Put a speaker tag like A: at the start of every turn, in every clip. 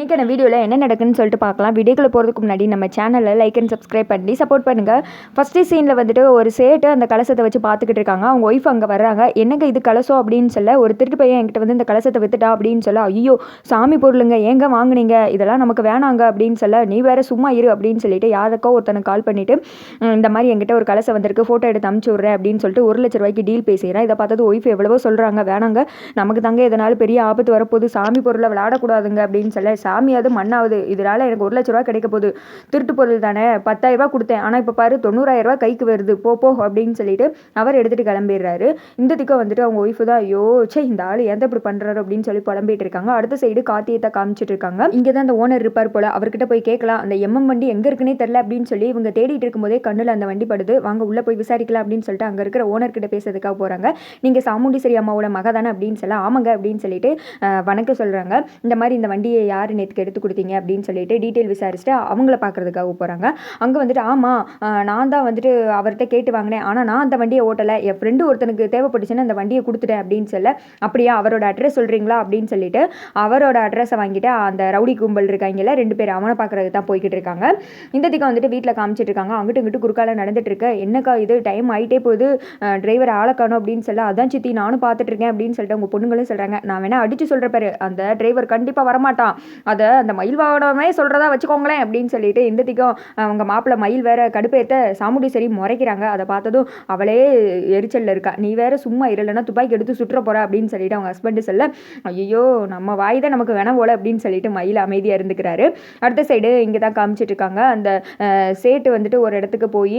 A: இன்றைக்கான வீடியோவில் என்ன நடக்குன்னு சொல்லிட்டு பார்க்கலாம். வீடியோக்குள்ளே போகிறதுக்கு முன்னாடி நம்ம சேனலில் லைக் அண்ட் சப்ஸ்கிரைப் பண்ணி சப்போர்ட் பண்ணுங்கள் ஃபஸ்ட்டு சீனில் வந்துட்டு ஒரு சேட்டு அந்த கலசத்தை வச்சு பார்த்துக்கிட்டு இருக்காங்க. அவங்க ஒய்ஃப் அங்கே வர்றாங்க. என்னங்க இது கலசம் அப்படின்னு சொல்ல ஒரு திருட்டு பையன் என்கிட்ட வந்து இந்த கலசத்தை வித்துட்டா அப்படின்னு சொல்ல ஐயோ சாமி பொருளுங்க ஏங்க வாங்கினீங்க? இதெல்லாம் நமக்கு வேணாங்க அப்படின்னு சொல்ல நீ வேற சும்மா இரு அப்படின்னு சொல்லிட்டு யாருக்கோ ஒருத்தனை கால் பண்ணிவிட்டு இந்த மாதிரி என்கிட்ட ஒரு கலசம் வந்திருக்கு ஃபோட்டோ எடுத்து அமுச்சு விட்றேன் அப்படின்னு சொல்லிட்டு ஒரு லட்ச ரூபாய்க்கு டீல் பேசுகிறேன் இதை பார்த்தது ஒய்ஃப் எவ்வளவோ சொல்கிறாங்க வேணாங்க நமக்கு தாங்க எதனாலும் பெரிய ஆபத்து வரப்போகுது. சாமி பொருளை விளையாடக்கூடாதுங்க அப்படின்னு சொல்ல சாமியாவது மண்ணாவது. இதனால எனக்கு ஒரு லட்ச ரூபா கிடைக்க போகுது திருட்டு பொருள் தானே? பத்தாயிரம் ரூபாய் கொடுத்தேன். ஆனால் இப்போ பாரு தொண்ணூறாயிரம் ரூபா கைக்கு வருது. போ போ அப்படின்னு சொல்லிட்டு அவர் எடுத்துட்டு கிளம்பிடுறாரு. இந்த திக்கம் வந்துட்டு அவங்க ஒய்ஃபு தான் ஐயோ சே இந்த ஆள் எந்த இப்படி பண்றாரு? அப்படின்னு சொல்லி புலம்பிட்டு இருக்காங்க. அடுத்த சைடு காத்தியத்தை காமிச்சிட்டு இருக்காங்க. இங்கே தான் அந்த ஓனர் இருப்பார் போல. அவர்கிட்ட போய் கேட்கலாம். அந்த எம்எம் வண்டி எங்க இருக்குன்னே தெரில அப்படின்னு சொல்லி இவங்க தேடிட்டு இருக்கும்போதே கண்ணுல அந்த வண்டி படுது. வாங்க உள்ள போய் விசாரிக்கலாம் அப்படின்னு சொல்லிட்டு அங்க இருக்கிற ஓனர் கிட்ட பேசுறதுக்காக போறாங்க. நீங்க சாமுண்டீஸ்வரி அம்மாவோட மக தானே அப்படின்னு சொல்ல ஆமாங்க அப்படின்னு சொல்லிட்டு வணக்கம் சொல்றாங்க. இந்த மாதிரி இந்த வண்டியை யார் நேற்றுக்கு எடுத்து கொடுத்தீங்க அப்படின்னு சொல்லிட்டு டீட்டெயில் விசாரிச்சுட்டு அவங்கள பார்க்கறதுக்காக போகிறாங்க அங்கே வந்துட்டு ஆமாம் நான் தான் வந்துட்டு அவர்கிட்ட கேட்டு வாங்கினேன். ஆனால் நான் அந்த வண்டியை ஓட்டலை. என் ஃப்ரெண்டு ஒருத்தனுக்கு தேவைப்பட்டுச்சுன்னு அந்த வண்டியை கொடுத்துட்டேன் அப்படின்னு சொல்ல அப்படியா அவரோட அட்ரஸ் சொல்கிறீங்களா அப்படின்னு சொல்லிட்டு அவரோட அட்ரஸை வாங்கிட்டு அந்த ரவுடி கும்பல் இருக்காங்கல்ல ரெண்டு பேர் அவனை பார்க்கறதுக்கு தான் போய்கிட்டு இருக்காங்க. இந்த திக்கம் வந்துட்டு வீட்டில் காமிச்சிட்டு இருக்காங்க. அங்கிட்டு இங்கிட்டு குறுக்கால நடந்துட்டு இருக்க. என்னக்கா இது? டைம் ஆகிட்டே போகுது. டிரைவர் ஆளை அப்படின்னு சொல்ல அதான் சித்தி நானும் பார்த்துட்டு இருக்கேன் அப்படின்னு சொல்லிட்டு உங்கள் பொண்ணுங்களும் சொல்கிறாங்க நான் வேணா அடிச்சு சொல்கிற பாரு. அந்த டிரைவர் கண்டிப்பாக வரமாட்டான். அதை அந்த மயில் வாகனமே சொல்கிறதா வச்சுக்கோங்களேன் அப்படின்னு சொல்லிட்டு இந்த அவங்க மாப்பிள்ளை மயில் வேற கடுப்பேத்த சாமுடி சரி முறைக்கிறாங்க. அதை பார்த்ததும் அவளே எரிச்சலில் இருக்கா. நீ வேற சும்மா இல்லைன்னா துப்பாக்கி எடுத்து சுற்ற போற அப்படின்னு சொல்லிட்டு அவங்க ஹஸ்பண்டு சொல்ல ஐயோ நம்ம வாய் தான் நமக்கு வேணாம் போல அப்படின்னு சொல்லிட்டு மயில் அமைதியாக இருந்துக்கிறாரு. அடுத்த சைடு இங்கே தான் காமிச்சிட்டு இருக்காங்க. அந்த சேட்டு வந்துட்டு ஒரு இடத்துக்கு போய்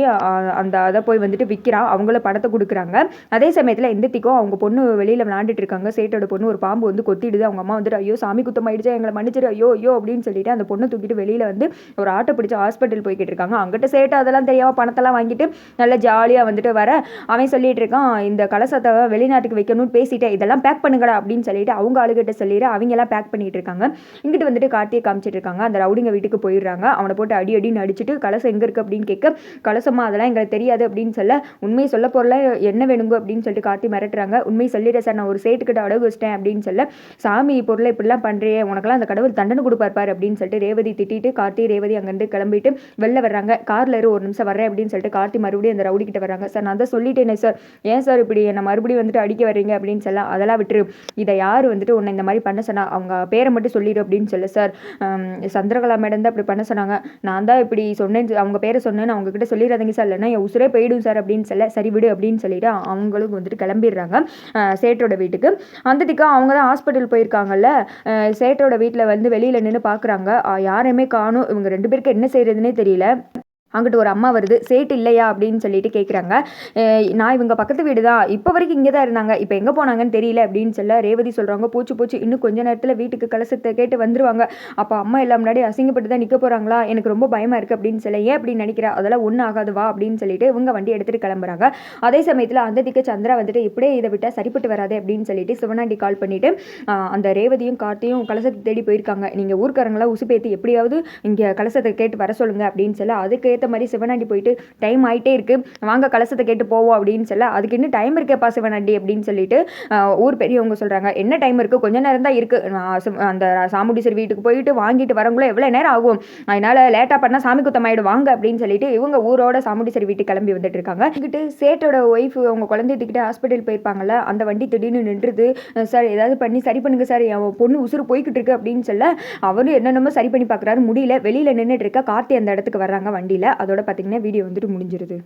A: அந்த அதை போய் வந்துட்டு விற்கிறான் அவங்கள பணத்தை கொடுக்குறாங்க. அதே சமயத்தில் எந்தத்திக்கும் அவங்க பொண்ணு வெளியில் விளாண்டுட்டு இருக்காங்க. சேட்டோட பொண்ணு ஒரு பாம்பு வந்து கொத்திடுது. அவங்க அம்மா வந்துட்டு ஐயோ சாமி குத்தம் ஆயிடுச்சு எங்களை மன்னிச்சிரு. ஐயோ ஐயோ அப்படின்னு சொல்லிட்டு அந்த பொண்ணை தூக்கிட்டு வெளியில் வந்து ஒரு ஆட்டோ பிடிச்சி ஹாஸ்பிட்டல் போய்கிட்டு இருக்காங்க. அங்கிட்ட சேட்டு அதெல்லாம் தெரியாமல் பணத்தெல்லாம் வாங்கிட்டு நல்லா ஜாலியாக வந்துட்டு வர. அவன் சொல்லிட்டு இருக்கான் இந்த கலசத்தை வெளிநாட்டுக்கு வைக்கணும்னு பேசிட்டேன் இதெல்லாம் பேக் பண்ணுங்கடா அப்படின்னு சொல்லிட்டு அவங்க ஆளுகிட்ட சொல்லிட்டு அவங்க எல்லாம் பேக் பண்ணிட்டு இருக்காங்க. இங்கிட்டு வந்துட்டு கார்த்தியை காமிச்சிட்டு இருக்காங்க. அந்த ரவுடிங்க வீட்டுக்கு போயிடுறாங்க. அவனை போட்டு அடி அடின்னு அடிச்சுட்டு கலசம் எங்கே இருக்கு அப்படின்னு கேட்க கலசமா அதெல்லாம் எங்களுக்கு தெரியாது அப்படின்னு சொல்ல உண்மையை சொல்ல பொருள் என்ன வேணுங்க அப்படின்னு சொல்லிட்டு கார்த்தி மிரட்டுறாங்க. உண்மையை சொல்லிட்டேன் சார் நான் ஒரு சேட்டுக்கிட்ட அடகு வச்சிட்டேன் அப்படின்னு சொல்ல சாமி பொருளை இப்படிலாம் பண்றியே உனக்கெல்லாம் அந்த கடவுள் தண்டனை கொடுப்பார் பாரு அப்படின்னு சொல்லிட்டு ரேவதி திட்டிட்டு கார்த்தி ரேவதி அங்கேருந்து கிளம்பிட்டு வெளில வர்றாங்க. காரில் இரு ஒரு நிமிஷம் வரேன் அப்படின்னு சொல்லிட்டு கார்த்தி மறுபடியும் அந்த ரவுடி கிட்ட வராங்க சார் நான் தான் சொல்லிட்டேனே சார். ஏன் சார் இப்படி என்னை மறுபடியும் வந்துட்டு அடிக்க வர்றீங்க? அப்படின்னு சொல்ல அதெல்லாம் விட்டுரு. இதை யார் வந்துட்டு உன்னை இந்த மாதிரி பண்ண சொன்னா அவங்க பேரை மட்டும் சொல்லிடு அப்படின்னு சொல்ல சார் சந்திரகலா மேடம் தான் இப்படி பண்ண சொன்னாங்க. நான் தான் இப்படி சொன்னேன் அவங்க பேரை சொன்னேன்னு அவங்க கிட்ட சொல்லிடாதீங்க சார். இல்லைன்னா என் உசுரே போயிடும் சார் அப்படின்னு சொல்ல சரி விடு அப்படின்னு சொல்லிட்டு அவங்களும் வந்துட்டு கிளம்பிடுறாங்க சேட்டோட வீட்டுக்கு. அந்த திக்கா அவங்க தான் ஹாஸ்பிட்டல் போயிருக்காங்கல்ல சேட்டோட வீட்டில் வந்து வெளியில் நின்று பார்க்குறாங்க யாரையுமே காணும். இவங்க ரெண்டு பேருக்கு என்ன செய்யறதுனே தெரியல. அங்கிட்டு ஒரு அம்மா வருது சேட்டு இல்லையா? அப்படின்னு சொல்லிட்டு கேட்குறாங்க நான் இவங்க பக்கத்து வீடு தான் இப்போ வரைக்கும் இங்கே தான் இருந்தாங்க. இப்போ எங்கே போனாங்கன்னு தெரியல. அப்படின்னு சொல்ல ரேவதி சொல்கிறாங்க பூச்சி பூச்சி. இன்னும் கொஞ்ச நேரத்தில் வீட்டுக்கு கலசத்தை கேட்டு வந்துருவாங்க. அப்போ அம்மா எல்லாம் முன்னாடி அசிங்கப்பட்டு தான் நிற்க போகிறாங்களா எனக்கு ரொம்ப பயமாக இருக்குது அப்படின்னு சொல்ல ஏன் அப்படின்னு நினைக்கிறா? அதெல்லாம் ஒன்றும் ஆகாது. வா. அப்படின்னு சொல்லிட்டு இவங்க வண்டி எடுத்துகிட்டு கிளம்புறாங்க. அதே சமயத்தில் அந்த திக்க சந்திரா வந்துட்டு இப்படியே இதை விட்டால் சரிப்பட்டு வராது. அப்படின்னு சொல்லிட்டு சிவனாண்டி கால் பண்ணிவிட்டு அந்த ரேவதியும் கார்த்தியும் கலசத்தை தேடி போயிருக்காங்க. நீங்கள் ஊர்க்காரங்களாம் உசுப்பேத்தி எப்படியாவது இங்கே கலசத்தை கேட்டு வர சொல்லுங்கள் அப்படின்னு சொல்ல ஏற்ற மாதிரி சிவனாண்டி போயிட்டு டைம் ஆகிட்டே இருக்குது வாங்க கலசத்தை கேட்டு போவோம் அப்படின்னு சொல்ல அதுக்கு இன்னும் டைம் இருக்கேப்பா சிவனாண்டி அப்படின்னு சொல்லிட்டு ஊர் பெரியவங்க சொல்கிறாங்க என்ன டைம் இருக்குது கொஞ்ச நேரம் தான் இருக்குது நான் அந்த சாமுண்டீஸ்வரி வீட்டுக்கு போயிட்டு வாங்கிட்டு வரவங்களோ எவ்வளோ நேரம் ஆகும்? அதனால லேட்டாக பண்ணால் சாமி குத்தமாயிடும் வாங்க அப்படின்னு சொல்லிட்டு இவங்க ஊரோட சாமுண்டீஸ்வரி வீட்டுக்கு கிளம்பி வந்துட்டு இருக்காங்க. இங்கிட்டு சேட்டோட ஒய்ஃப் அவங்க குழந்தைய ஹாஸ்பிட்டல் போயிருப்பாங்கள அந்த வண்டி திடீர்னு நின்றுது. சார் ஏதாவது பண்ணி சரி பண்ணுங்க சார் என் பொண்ணு உசுறு போய்கிட்டு இருக்கு. அப்படின்னு சொல்ல அவரும் என்னென்னமோ சரி பண்ணி பார்க்குறாரு முடியல. வெளியில் நின்றுட்டு இருக்க கார்த்தி அந்த இடத்துக்கு வர்றாங்க வண்டியில். அதோட பார்த்தீங்கன்னா வீடியோ வந்துட்டு முடிஞ்சிருது.